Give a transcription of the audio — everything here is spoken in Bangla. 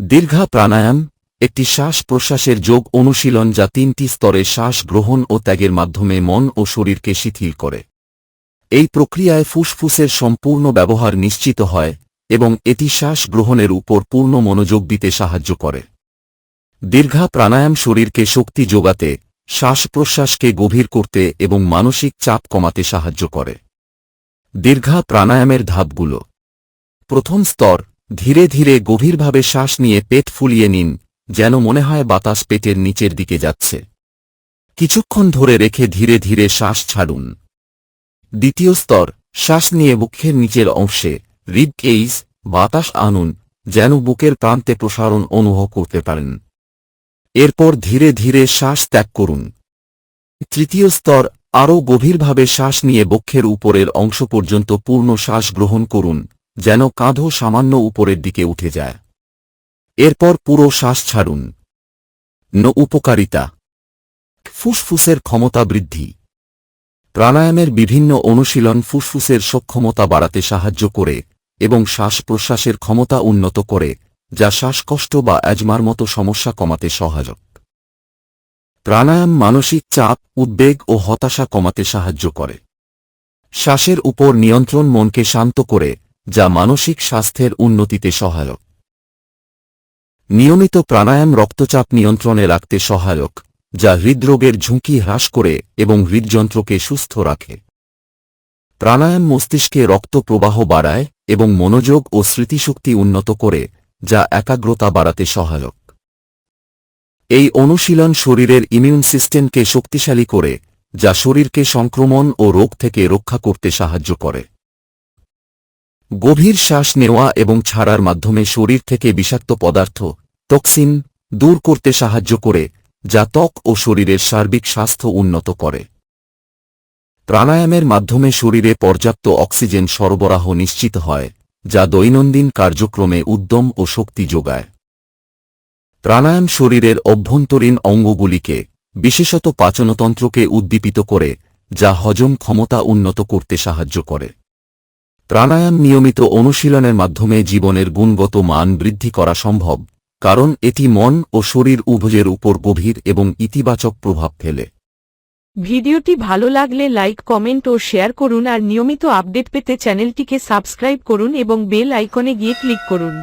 দীর্ঘা প্রাণায়াম একটি শ্বাস প্রশ্বাসের যোগ অনুশীলন যা তিনটি স্তরে শ্বাস গ্রহণ ও ত্যাগের মাধ্যমে মন ও শরীরকে শিথিল করে। এই প্রক্রিয়ায় ফুসফুসের সম্পূর্ণ ব্যবহার নিশ্চিত হয় এবং এটি শ্বাস গ্রহণের উপর পূর্ণ মনোযোগ দিতে সাহায্য করে। দীর্ঘা প্রাণায়াম শরীরকে শক্তি যোগাতে শ্বাস প্রশ্বাসকে গভীর করতে এবং মানসিক চাপ কমাতে সাহায্য করে। দীর্ঘা প্রাণায়ামের ধাপগুলো। প্রথম স্তর ধীরে ধীরে গভীরভাবে শ্বাস নিয়ে পেট ফুলিয়ে নিন, যেন মনে হয় বাতাস পেটের নিচের দিকে যাচ্ছে। কিছুক্ষণ ধরে রেখে ধীরে ধীরে শ্বাস ছাড়ুন। দ্বিতীয় স্তর, শ্বাস নিয়ে বুকের নিচের অংশে রিড কেইস, বাতাস আনুন, যেন বুকের প্রান্তে প্রসারণ অনুভব করতে পারেন। এরপর ধীরে ধীরে শ্বাস ত্যাগ করুন। তৃতীয় স্তর, আরও গভীরভাবে শ্বাস নিয়ে বক্ষের উপরের অংশ পর্যন্ত পূর্ণ শ্বাস গ্রহণ করুন। যেন কাঁধও সামান্য উপরের দিকে উঠে যায়। এরপর পুরো শ্বাস ছাড়ুন। ন উপকারিতা। ফুসফুসের ক্ষমতা বৃদ্ধি। প্রাণায়ামের বিভিন্ন অনুশীলন ফুসফুসের সক্ষমতা বাড়াতে সাহায্য করে এবং শ্বাস প্রশ্বাসের ক্ষমতা উন্নত করে, যা শ্বাসকষ্ট বা অ্যাজমার মতো সমস্যা কমাতে সহায়ক। প্রাণায়াম মানসিক চাপ, উদ্বেগ ও হতাশা কমাতে সাহায্য করে। শ্বাসের উপর নিয়ন্ত্রণ মনকে শান্ত করে যা মানসিক স্বাস্থ্যের উন্নতিতে সহায়ক। নিয়মিত প্রাণায়াম রক্তচাপ নিয়ন্ত্রণে রাখতে সহায়ক, যা হৃদরোগের ঝুঁকি হ্রাস করে এবং হৃদযন্ত্রকে সুস্থ রাখে। প্রাণায়াম মস্তিষ্কে রক্ত প্রবাহ বাড়ায় এবং মনোযোগ ও স্মৃতিশক্তি উন্নত করে, যা একাগ্রতা বাড়াতে সহায়ক। এই অনুশীলন শরীরের ইমিউন সিস্টেমকে শক্তিশালী করে, যা শরীরকে সংক্রমণ ও রোগ থেকে রক্ষা করতে সাহায্য করে। গভীর শ্বাস নেওয়া এবং ছাড়ার মাধ্যমে শরীর থেকে বিষাক্ত পদার্থ, টক্সিন, দূর করতে সাহায্য করে, যা ত্বক ও শরীরের সার্বিক স্বাস্থ্য উন্নত করে। প্রাণায়ামের মাধ্যমে শরীরে পর্যাপ্ত অক্সিজেন সরবরাহ নিশ্চিত হয়, যা দৈনন্দিন কার্যক্রমে উদ্যম ও শক্তি যোগায়। প্রাণায়াম শরীরের অভ্যন্তরীণ অঙ্গগুলিকে, বিশেষত পাচনতন্ত্রকে উদ্দীপিত করে, যা হজম ক্ষমতা উন্নত করতে সাহায্য করে। প্রাণায়াম নিয়মিত অনুশীলনের মাধ্যমে জীবনের গুণগত মান বৃদ্ধি করা সম্ভব, কারণ এটি মন ও শরীর উভয়ের উপর গভীর এবং ইতিবাচক প্রভাব ফেলে। ভিডিওটি ভালো লাগলে লাইক, কমেন্ট ও শেয়ার করুন আর নিয়মিত আপডেট পেতে চ্যানেলটিকে সাবস্ক্রাইব করুন এবং বেল আইকনে গিয়ে ক্লিক করুন।